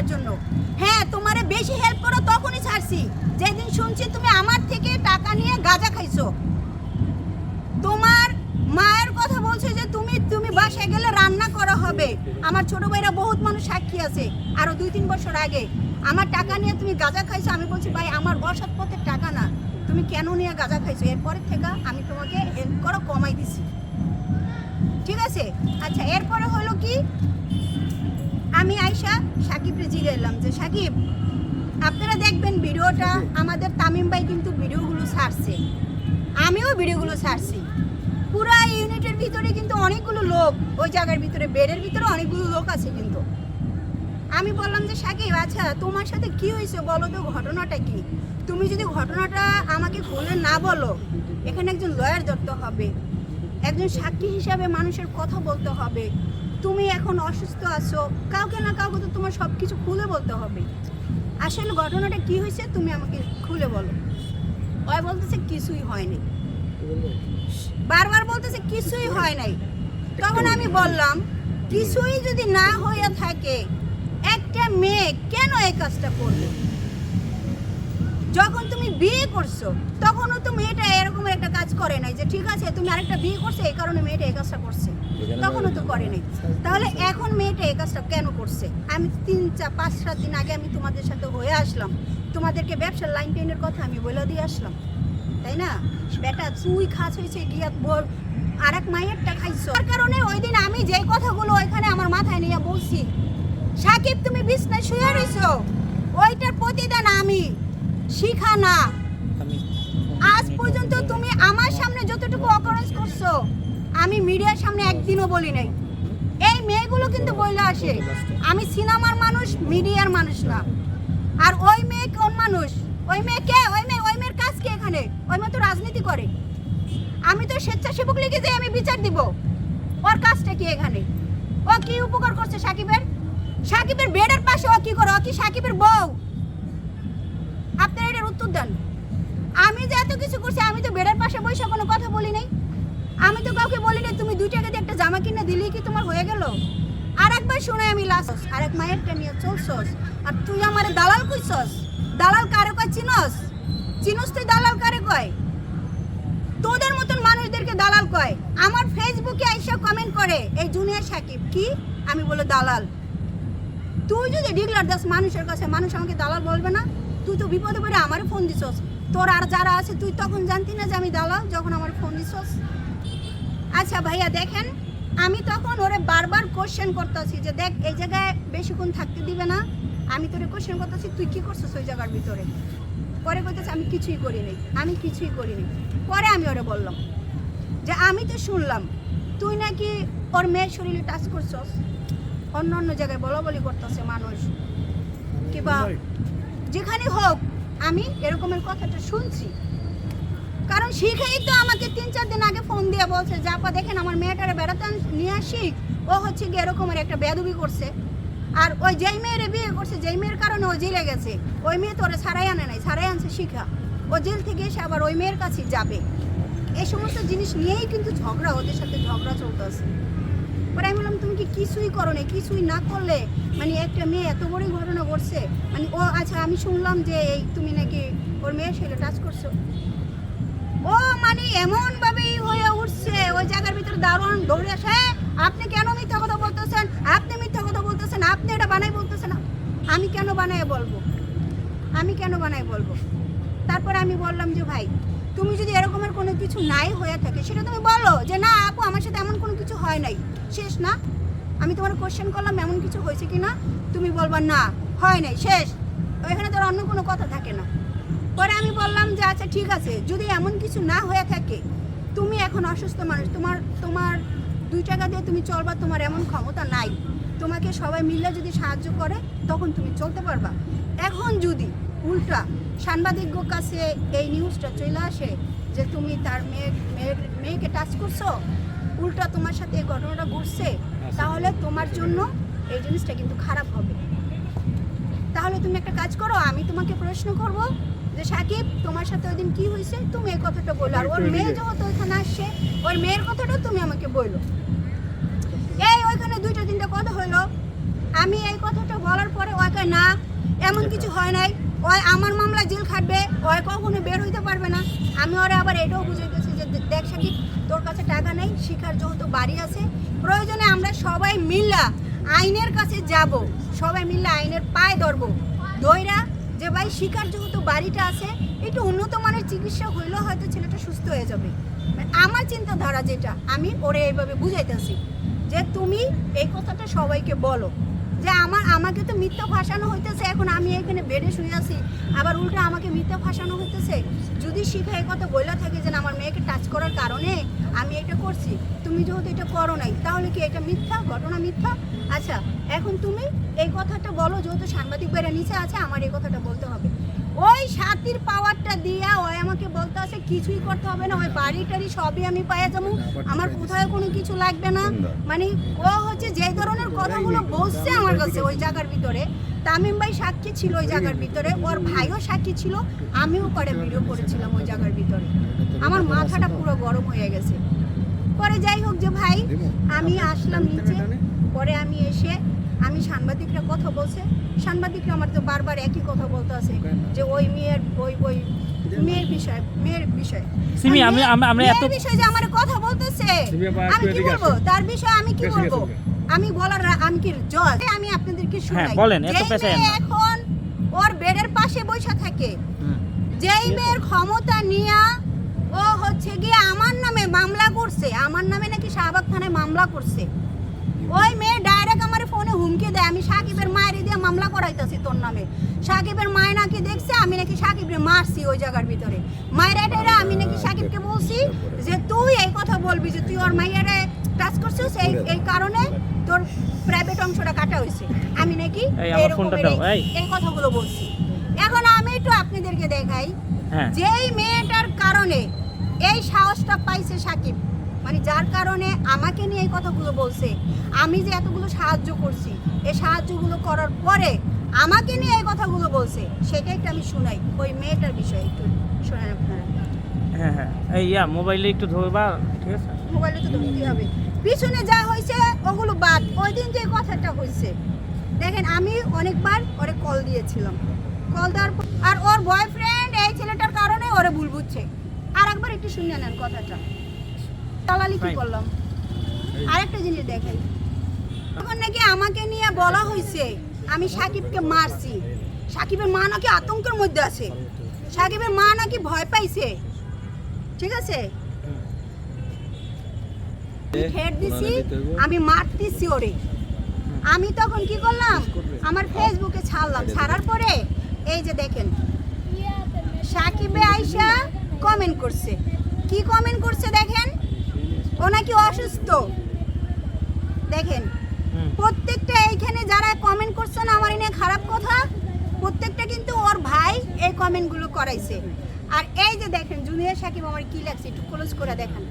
তোমার জন্য। হ্যাঁ তোমারে বেশি হেল্প করো তখনই ছাড়ছি। যেদিন শুনছি তুমি আমার থেকে টাকা নিয়ে গাঁজা খাইছো। তোমার মায়ের কথা বলছে যে তুমি তুমি বাসায় গেলে রান্না করা হবে। আমার ছোট ভাইরা বহুত মানুষ সাক্ষী আছে, আরও দুই তিন বছর আগে। আমার টাকা নিয়ে তুমি গাঁজা খাইছো, আমি বলছি, ভাই, আমার অসৎ পথের টাকা না। তুমি কেন নিয়ে গাঁজা খাইছো? এরপরের থেকে আমি তোমাকে হেল্প করো, কমাই দিছি। ঠিক আছে? আচ্ছা এরপরে হলো কি? আমি আয়শা সাকিবরে জিগাইলাম যে সাকিব আপনারা দেখবেন ভিডিওটা আমাদের তামিম ভাই কিন্তু ভিডিওগুলো ছাড়ছে। আমিও ভিডিওগুলো ছাড়ছি। পুরা ইউনিটের ভিতরে কিন্তু অনেকগুলো লোক ওই জায়গার ভিতরে বেডের ভিতরে অনেকগুলো লোক আছে কিন্তু। আমি বললাম যে সাকিব আচ্ছা তোমার সাথে কি হয়েছে বলো তো ঘটনাটা কি? তুমি যদি ঘটনাটা আমাকে খুলে না বলো এখানে একজন লয়ার ধরতে হবে একজন সাক্ষী হিসাবে মানুষের কথা বলতে হবে তুমি এখন অসুস্থ আছো, কাউকে না কাউকে তো তোমার সব কিছু খুলে বলতে হবে। আসলে ঘটনাটা কি হয়েছে তুমি আমাকে খুলে বলো। ওই বলতেছে কিছুই হয়নি। বারবার বলতেছে কিছুই হয় নাই। তখন আমি বললাম, কিছুই যদি না হয়ে থাকে, একটা মেয়ে কেন এই কাজটা করবে? যখন তুমি বিয়ে করছ তখনও তো মেয়েটা এরকম একটা কাজ করে নাই যে ঠিক আছে তুমি আরেকটা বিয়ে করছ এই কারণে মেয়েটা এই কাজটা করছে। তখনও তো করে নাই। তাহলে এখন মেয়েটা এই কাজটা কেন করছে? আমি তিন চার পাঁচ সাত দিন আগে আমি তোমাদের সাথে হয়ে আসলাম। তোমাদেরকে ব্যবসার লাইন টেনের কথা আমি বলে দিয়ে আসলাম। তাই না? বেটা তুই খাস হয়েছে গিয়া বল আর এক মায়েরটা খাইছো। তার কারণে ওই দিন আমি যে কথাগুলো ওইখানে আমার মাথায় নিয়ে বলছি সাকিব তুমি বিছনায় শুয়ে রইছো। ওইটার প্রতিদান আমি। শিখা না আজ পর্যন্ত তুমি আমার সামনে যতটুকু অকারেন্স করছ আমি মিডিয়ার সামনে একদিনও বলি নাই। এই মেয়েগুলো কিন্তু বইলে আসে। আমি সিনেমার মানুষ মিডিয়ার মানুষ না। আর ওই মেয়ে কোন মানুষ? ওই মেয়ে কে? ওই মেয়ে ওই মেয়ের কাজ কি এখানে? ওই মেয়ে তো রাজনীতি করে। আমি তো স্বেচ্ছাসেবক লিখে যে আমি বিচার দিব। ওর কাজটা কি এখানে? ও কি উপকার করছে সাকিবের? সাকিবের বেডের পাশে ও কি করে? ও কি সাকিবের বউ? আপনারা এটার উত্তর দেন। আমি যে এত কিছু করছি, আমি তো বেডের পাশে বসে কোনো কথা বলি নাই। আমি তো কাউকে বলি নাই, তুমি দুই টাকা দিয়ে একটা জামা কিনে দিলি কি তোমার হয়ে গেল? আর একবার শুনে আমি লাস্ট আর এক মায়েরটা নিয়ে চলছস আর তুই আমার দালাল কইছস দালাল কারে কয় চিনস? চিনস তুই দালাল কারে কয়? তোদের মতন মানুষদেরকে দালাল কয়। আমার ফেসবুকে আইসা কমেন্ট করে, এই জুনিয়র সাকিব, কি? আমি বলে দালাল। তুই যদি ডিগলার দাস মানুষের কাছে, মানুষ আমাকে দালাল বলবে না? তুই তো বিপদে পড়ে আমারও ফোন দিছস। তোর আর যারা আছে, তুই তখন জানতি না যে আমি দালাল, যখন আমার ফোন দিছস। আচ্ছা ভাইয়া, দেখেন, আমি তখন ওরে বারবার কোশ্চেন করতেছি যে দেখ, এই জায়গায় বেশিক্ষণ থাকতে দিবে না। আমি তোরে কোশ্চেন করতেছি, তুই কি করছিস ওই জায়গার ভিতরে? পরে কইতেছে, আমি কিছুই করি নাই আমি কিছুই করি নাই পরে আমি ওরে বললাম যে আমি তো শুনলাম, তুই নাকি ওর মেয়ের শরীরে টাচ করছস। অন্য অন্য জায়গায় বলা বলি করতেছে মানুষ। কিবা যেখানে হোক, আমি এরকমের কথাটা শুনছি। কারণ শিখেই তো আমাকে তিন, চার দিন আগে ফোন দিয়ে বলছে, যে, আপা, দেখেন, আমার মেয়েটারে বেড়াতে নিয়ে আসি ও হচ্ছে গিয়ে এরকমের একটা বেদবি করছে। আর ওই যেই মেয়েরে বিয়ে করছে, যেই মেয়ের কারণে ও জেলে গেছে, ওই মেয়ে তো ওরা ছাড়াই আনে নাই, ছাড়াই আনছে শিখা। ও জেল থেকে এসে আবার ওই মেয়ের কাছে যাবে। এই সমস্ত জিনিস নিয়েই কিন্তু ঝগড়া, ওদের সাথে ঝগড়া চলতে চলতেছে পরে আমি বললাম তুমি কি কিছুই করো না কিছুই না করলে মানে একটা মেয়ে এত বড় ঘটনা ঘটছে। মানে ও আচ্ছা আমি শুনলাম যে এই তুমি নাকি ওর মেয়ের ছেলে টাচ করছ। ও মানে এমন ভাবেই হয়ে উঠছে ওই জায়গার ভিতরে দারুণ দৌড়ে আসে। "হ্যাঁ, আপনি কেন মিথ্যা কথা বলতেছেন? আপনি মিথ্যা কথা বলতেছেন আপনি এটা বানাই বলতেছেন। আমি কেন বানাই বলব? আমি কেন বানাই বলব? তারপরে আমি বললাম যে ভাই তুমি যদি এরকমের কোনো কিছু নাই হয়ে থাকে সেটা তুমি বলো যে না আপু আমার সাথে এমন কোনো কিছু হয় নাই। শেষ না? আমি তোমার কোশ্চেন করলাম, এমন কিছু হয়েছে কি না তুমি বলবা, না, হয় নাই, শেষ। ওইখানে তোর অন্য কোনো কথা থাকে না। পরে আমি বললাম যে আচ্ছা ঠিক আছে, যদি এমন কিছু না হয়ে থাকে, তুমি এখন অসুস্থ মানুষ, তোমার তোমার দুই টাকা দিয়ে তুমি চলবা, তোমার এমন ক্ষমতা নাই। তোমাকে সবাই মিলে যদি সাহায্য করে, তখন তুমি চলতে পারবা। এখন যদি উল্টা সাংবাদিক কাছে এই নিউজটা চলে আসে যে, তুমি তার মেয়ে মেয়েকে টাচ করছ উল্টা তোমার সাথে এই ঘটনাটা ঘটছে তাহলে তোমার জন্য এই জিনিসটা কিন্তু খারাপ হবে। তাহলে তুমি একটা কাজ করো আমি তোমাকে প্রশ্ন করব যে সাকিব তোমার সাথে ওই দিন কি হয়েছে? তুমি এই কথাটা বলো। আর ওর মেয়ে যেহেতু ওইখানে আসছে ওর মেয়ের কথাটা তুমি আমাকে বলল এই ওইখানে দুইটা তিনটা কথা হলো। আমি এই কথাটা বলার পরে ওকে না এমন কিছু হয় নাই। ওই আমার মামলা জেল খাটবে ওই কখনো বের হইতে পারবে না। আমি ওরে আবার এটাও বুঝাইতেছি যে দেখ সাকিব তোর কাছে টাকা নেই, শিখার যেহেতু বাড়ি আছে, প্রয়োজনে আমরা সবাই মিল্লা আইনের কাছে যাব। সবাই মিল্লা আইনের পায়ে ধরবো। দইরা, যে ভাই শিকার যেহেতু বাড়িটা আছে, একটু উন্নত মানের চিকিৎসা হইলেও হয়তো ছেলেটা সুস্থ হয়ে যাবে। আমার চিন্তাধারা যেটা, আমি ওরে এইভাবে বুঝাইতেছি যে তুমি এই কথাটা সবাইকে বলো। যে আমার, আমাকে তো মিথ্যা ফাঁসানো হইতেছে, এখন আমি এখানে বেডে শুয়ে আছি, আবার উল্টো আমাকে মিথ্যা ভাসানো হইতেছে। যদি শিখা এই কথা বলে থাকে যে আমার মেয়েকে টাচ করার কারণে আমি এটা করছি, তুমি যেহেতু এটা করো নাই, তাহলে কি এটা মিথ্যা? ঘটনা মিথ্যা? আচ্ছা এখন তুমি এই কথাটা বলো, যেহেতু সাংবাদিক বেড়া নিচে আছে, আমার এই কথাটা বলতে হবে। ওই সাতির পাওয়ারটা দিয়া ওই আমাকে বলতে আছে, কিছুই করতে হবে না, ওই বাড়ি টাড়ি সবই আমি পাইয়া যাব, আমার কোথাও কোনো কিছু লাগবে না। মানে ও হচ্ছে যে ধরনের কথাগুলো বলছে আমার কাছে ওই জায়গার ভিতরে, তামিম ভাই সাক্ষী ছিল ওই জায়গার ভিতরে, ওর ভাইও সাক্ষী ছিল, আমিও করে ভিডিও করেছিলাম ওই জায়গার ভিতরে। আমার মাথাটা পুরো গরম হয়ে গেছে। পরে যাই হোক যে ভাই, আমি আসলাম নিচে, পরে আমি এসে আমি সাংবাদিকরা কথা বলছে সাংবাদিকরা আমার তো বারবার একই কথা বলতে আছে যে ওই মেয়ের ওই ওই মেয়ের বিষয় মেয়ের বিষয়। সিমি, আমি- আমরা এত- বিষয়ে যে আমার কথা বলতেছে আমি কি বলব? তার বিষয়ে আমি কি বলব? আমি বলার আমি কি জজ আমি আপনাদেরকে শুনাই। হ্যাঁ, বলেন, এত না। এখন ওর বেডের পাশে বসে থাকে যেই মেয়ের ক্ষমতা নিয়া ও হচ্ছে গিয়ে আমার নামে মামলা করছে আমার নামে নাকি শাহবাগ থানায় মামলা করছে ওই মেয়ে ডাইরেক্ট আমার ফোনে হুমকি দেয় আমি সাকিবের মায়ের দিয়ে মামলা করাইতেছি তোর নামে। সাকিবের মায় নাকি দেখছে আমি নাকি সাকিবের মারছি ওই জায়গার ভিতরে। মায়ের এটারা আমি নাকি সাকিবকে বলছি যে তুই এই কথা বলবি যে তুই ওর মাইয়ারে টাচ করছিস এই এই কারণে তোর প্রাইভেট অংশটা কাটা হয়েছে। আমি নাকি এই আমার এরকমের ফোনটা দাও, এই- এই। এই কথাগুলো বলছি। এখন আমি একটু আপনাদেরকে দেখাই হ্যাঁ। যেই মেয়েটার কারণে এই সাহসটা পাইছে সাকিব। মানে যার কারণে আমাকে নিয়ে এই কথাগুলো বলছে। আমি যে এতগুলো সাহায্য করছি এই সাহায্যগুলো করার পরে আমাকে নিয়ে এই কথাগুলো বলছে সেটা একটু আমি শুনাই। ওই মেয়েটার বিষয়ে একটু শোনান আপনারা। হ্যাঁ হ্যাঁ। ইয়া মোবাইলে একটু ধরবা ঠিক আছে? মোবাইলে তো ধরতেই হবে। পিছনে যা হয়েছে ওগুলো বাদ। ওই দিন যে কথাটা হয়েছে দেখেন আমি অনেকবার ওরে কল দিয়েছিলাম। কল দেওয়ার পর আর ওর বয়ফ্রেন্ড এই ছেলেটার কারণে ওরে ভুল বুঝছে। আর একবার একটু শুনে নেন কথাটা। তালালি কি করলাম? আরেকটা জিনিস দেখাই তখন নাকি আমাকে নিয়ে বলা হয়েছে আমি সাকিবকে মারছি। সাকিবের মা নাকি আতঙ্কের মধ্যে আছে। সাকিবের মা নাকি ভয় পাইছে। ঠিক আছে? হেড দিছি আমি মারতেছি ওরে। আমি তখন কি করলাম? আমার ফেসবুকে ছাড়লাম। ছাড়ার পরে এই যে দেখেন সাকিবে আইসা কমেন্ট করছে। কি কমেন্ট করছে দেখেন? ও নাকি অসুস্থ। দেখেন প্রত্যেকটা এইখানে যারা কমেন্ট করছে না আমার এনে খারাপ কথা প্রত্যেকটা কিন্তু ওর ভাই এই কমেন্টগুলো করাইছে। আর এই যে দেখেন জুনিয়র সাকিব আমার কি লাগছে একটু ক্লোজ করে দেখেন।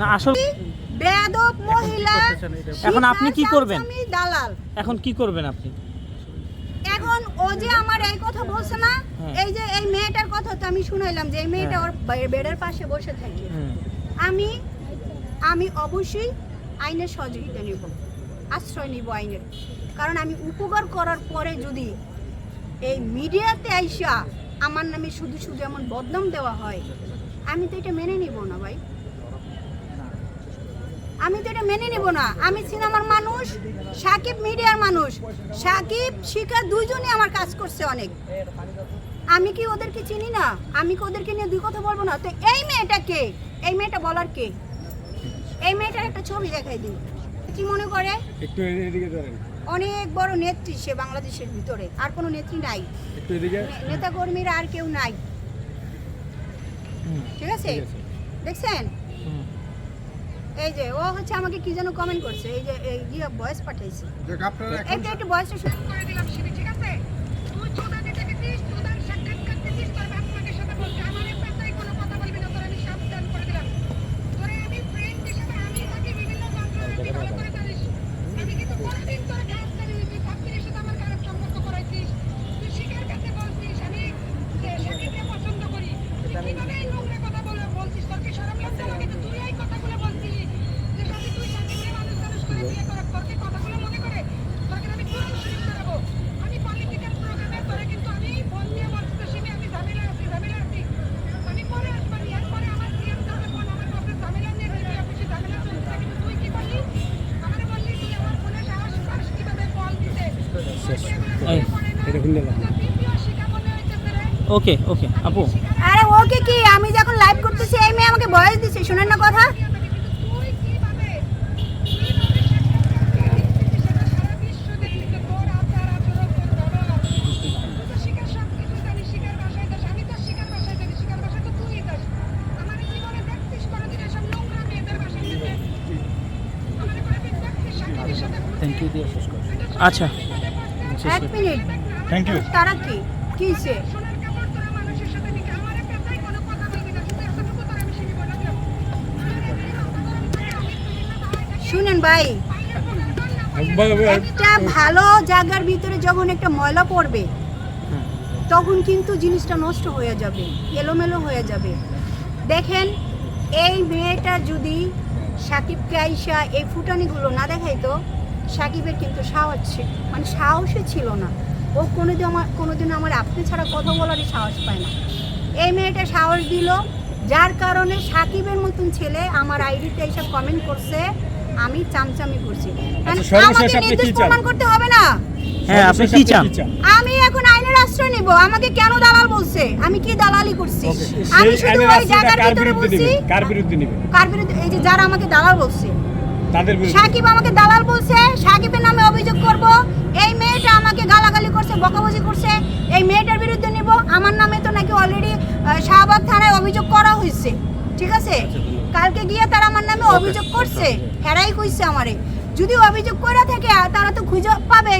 না আসল মহিলা এখন আপনি কি করবেন? আমি দালাল। এখন কি করবেন আপনি? যে আমার এই কথা বলছে না হ্যাঁ। এই যে এই মেয়েটার কথা তো আমি শুনাইলাম যে এই মেয়েটা ওর বে- বেডের পাশে বসে থাকে। আমি আমি অবশ্যই আইনের সহযোগিতা নেব আশ্রয় নিব আইনের। কারণ আমি উপকার করার পরে যদি এই মিডিয়াতে আইসা আমার নামে শুধু শুধু এমন বদনাম দেওয়া হয় আমি তো এটা মেনে নিব না ভাই। আমি তো এটা মেনে নিব না। আমি সিনেমার মানুষ সাকিব মিডিয়ার মানুষ। সাকিব শিখা দুইজনই আমার কাজ করছে অনেক। আমি কি ওদেরকে চিনি না? আমি কি ওদেরকে নিয়ে দুই কথা বলব না? তো এই মেয়েটা কে? এই মেয়েটা বলার কে? এই মেয়েটার একটা ছবি দেখাই দিন কি মনে করে? একটু এদিকে ধরেন। অনেক বড় নেত্রী সে বাংলাদেশের ভিতরে। আর কোনো নেত্রী নাই। একটু এদিকে। নেতা কর্মীরা আর কেউ নাই। ঠিক আছে? দেখছেন। এই যে ও হচ্ছে আমাকে কি যেন কমেন্ট করছে এই যে এই ভয়েস পাঠাইছে। এটা একটু ভয়েসটা শুরু করে দিলাম শিবি ঠিক আছে তুই চোদা দিতে গেছিস চোদার সাক্ষাৎকার দিছিস তোর বাপ মাকে সাথে বলছে আমার এই পেশায় কোনো কথা বলবি না তোর আমি সাবধান করে দিলাম তোরে আমি ফ্রেন্ড হিসেবে আমি তাকে বিভিন্ন যন্ত্রণা তুই ভালো করে জানিস আমি কিন্তু কোনোদিন তোর কাজ করি তুই ভাবছিস সাথে আমার খারাপ সম্পর্ক করাইছিস তুই শিকার কাছে বলছিস আমি যে সাকিবকে পছন্দ করি তুই কীভাবে এই নোংরা কথা বলে বলছিস তোর কি শরম লাগছে না কিন্তু তুই এই কথাগুলো বলছিলি যে সাথে তুই সাকিবকে মানুষ নিলাম দ্বিতীয় শিকা মনে হইতেছে রে ওকে ওকে আপু। আরে ওকে কি? আমি যখন লাইভ করতেছি এই মেয়ে আমাকে ভয়েস দিছে শুনেন না কথা। দিচ্ছিস সেটা সারা বিশ্ব দেখতেছে তোর আচরণ তোর শুনেন ভাই। একটা ভালো জায়গার ভিতরে যখন একটা ময়লা পড়বে তখন কিন্তু জিনিসটা নষ্ট হয়ে যাবে এলোমেলো হয়ে যাবে। দেখেন এই মেয়েটা যদি সাকিবকে আইসা এই ফুটানিগুলো না দেখাইতো সাকিবের কিন্তু সাহস মানে সাহসই ছিল না। ও কোনোদিন আমার কোনোদিন আমার আপনি ছাড়া কথা বলারই সাহস পায় না। এই মেয়েটা সাহস দিল যার কারণে সাকিবের মতন ছেলে আমার আইডিতে এইসব কমেন্ট করছে আমি চামচামি করছি। আচ্ছা, আমাকে প্রমাণ করতে হবে না। হ্যাঁ আপনি কি চান? আমি এখন আইনের আশ্রয় নিব। আমাকে কেন দালাল বলছে? আমি কি দালালি করছি? আমি শুধু ওই জায়গার ভিতরে বলছি কার বিরুদ্ধে নিবে কার বিরুদ্ধে এই যে যারা আমাকে দালাল বলছে। তাদের বিরুদ্ধে। সাকিব আমাকে দালাল বলছে সাকিবের নামে অভিযোগ করব। এই মেয়েটা আমাকে গালাগালি করছে বকাবজি করছে। এই মেয়েটার বিরুদ্ধে নিব। আমার নামে তো নাকি অলরেডি শাহবাগ থানায় অভিযোগ করা হয়েছে। ঠিক আছে? কালকে গিয়ে তারা আমার নামে অভিযোগ করছে হেরাই কইছে আমারে। যদি অভিযোগ করে থাকে তারা তো খুঁজে পাবে।